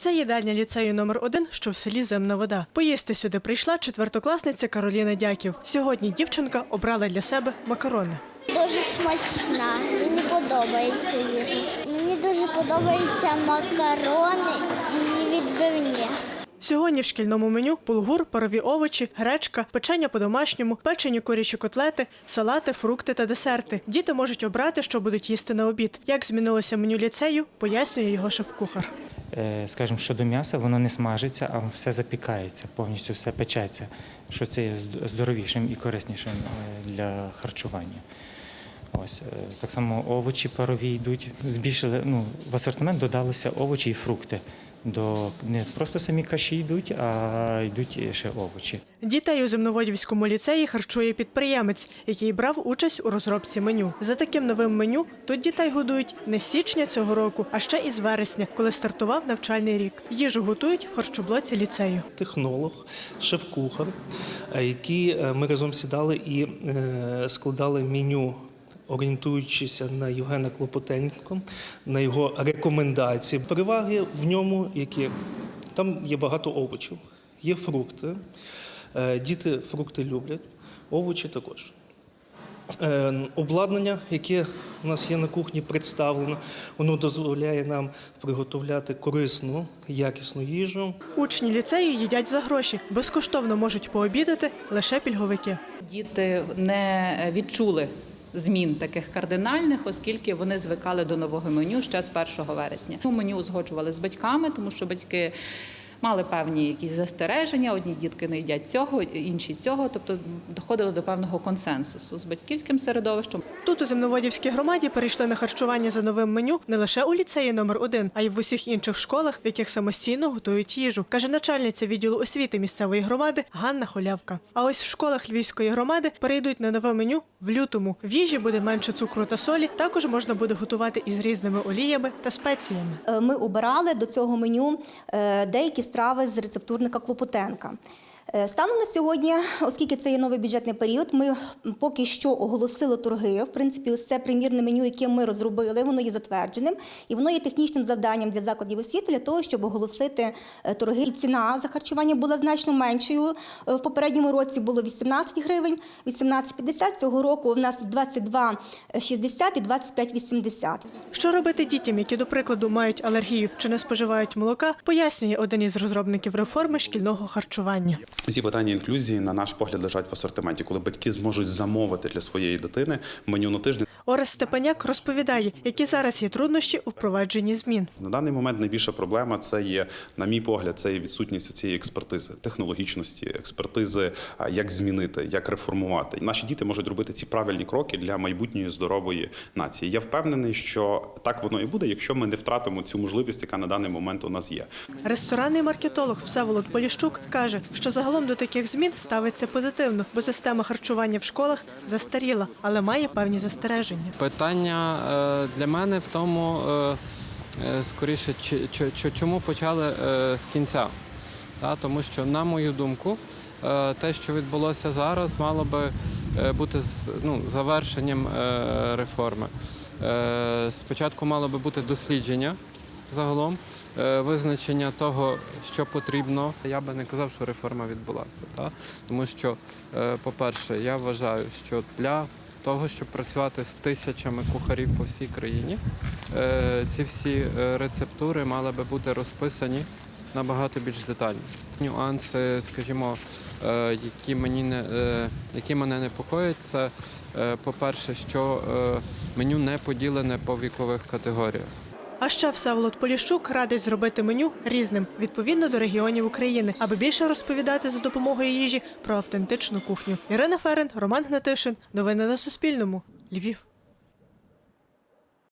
Це їдальня ліцею номер 1 що в селі Земна вода. Поїсти сюди прийшла четвертокласниця Кароліна Дяків. Сьогодні дівчинка обрала для себе макарони. Дуже смачна. Мені подобається їжа. Мені дуже подобаються макарони і відбивні. Сьогодні в шкільному меню булгур, парові овочі, гречка, печення по-домашньому, печені курячі котлети, салати, фрукти та десерти. Діти можуть обрати, що будуть їсти на обід. Як змінилося меню ліцею, пояснює його шеф-кухар. Е, Скажімо, щодо м'яса, воно не смажиться, а все запікається, повністю все печеться, що це є зд- здоровішим і кориснішим е, для харчування. Ось е, так само овочі парові йдуть. Збільшили ну, в асортимент додалися овочі і фрукти. До не просто самі каші йдуть, а йдуть ще овочі. Дітей у земноводівському ліцеї харчує підприємець, який брав участь у розробці меню. За таким новим меню тут дітей годують не з січня цього року, а ще із вересня, коли стартував навчальний рік. Їжу готують в харчоблоці ліцею. технолог, шеф-кухар, е, які е, ми разом сідали і складали меню, орієнтуючися на Євгена Клопотенко, на його рекомендації. Переваги в ньому, які там є багато овочів, є фрукти. Е, Діти фрукти люблять, овочі також. Е, Обладнання, яке у нас є на кухні, представлено, воно дозволяє нам приготовляти корисну, якісну їжу. Учні ліцею їдять за гроші, безкоштовно можуть пообідати лише пільговики. Діти не відчули змін таких кардинальних, оскільки вони звикали до нового меню ще з 1 вересня. Меню узгоджували з батьками, тому що батьки. Мали певні якісь застереження, одні дітки не їдять цього, інші цього, тобто доходили до певного консенсусу з батьківським середовищем. Тут у земноводівській громаді перейшли на харчування за новим меню не лише у ліцеї номер 1 а й в усіх інших школах, в яких самостійно готують їжу, каже начальниця відділу освіти місцевої громади Ганна Холявка. А ось в школах Львівської громади перейдуть на нове меню в лютому. В їжі буде менше цукру та солі. Також можна буде готувати із різними оліями та спеціями. Е, ми обирали до цього меню е, деякі страви з рецептурника Клопотенка. Е, Станом на сьогодні, оскільки це є новий бюджетний період, ми поки що оголосили торги. В принципі, це примірне меню, яке ми розробили, воно є затвердженим, і воно є технічним завданням для закладів освіти для того, щоб оголосити е, торги. І ціна за харчування була значно меншою. Е, В попередньому році було 18 гривень, 18,50. Цього року в нас 22,60 і 25,80. Що робити дітям, які, до прикладу, мають алергію чи не споживають молока, пояснює один із розробників реформи шкільного харчування. Ці питання інклюзії, на наш погляд, лежать в асортименті, коли батьки зможуть замовити для своєї дитини меню на тиждень. Орес Степаняк розповідає, які зараз є труднощі у впровадженні змін. На даний момент найбільша проблема це є, на мій погляд, це є відсутність цієї експертизи, технологічності, експертизи, як змінити, як реформувати. Наші діти можуть робити ці правильні кроки для майбутньої здорової нації. Я впевнений, що так воно і буде, якщо ми не втратимо цю можливість, яка на даний момент у нас є. Ресторанний маркетолог Всеволод Поліщук каже, що загалом до таких змін ставиться позитивно, бо система харчування в школах застаріла, але має певні застереження. Питання е, для мене в тому, е, е, скоріше, чому почали з кінця. Тому що, на мою думку, те, що відбулося зараз, мало би бути ну, завершенням реформи. Спочатку мало би бути дослідження загалом, визначення того, що потрібно. Я би не казав, що реформа відбулася. Та? Тому що, е, по-перше, я вважаю, що для того, щоб працювати з тисячами кухарів по всій країні, е, ці всі е, рецептури мали би бути розписані набагато більш детально. Нюанси, скажімо, е, які мені не е, які мене непокоять, це е, по-перше, що е, меню не поділене по вікових категоріях. А ще Всеволод Поліщук радить зробити меню різним відповідно до регіонів України, аби більше розповідати за допомогою їжі про автентичну кухню. Ірина Ферен, Роман Гнатишин. Новини на Суспільному. Львів.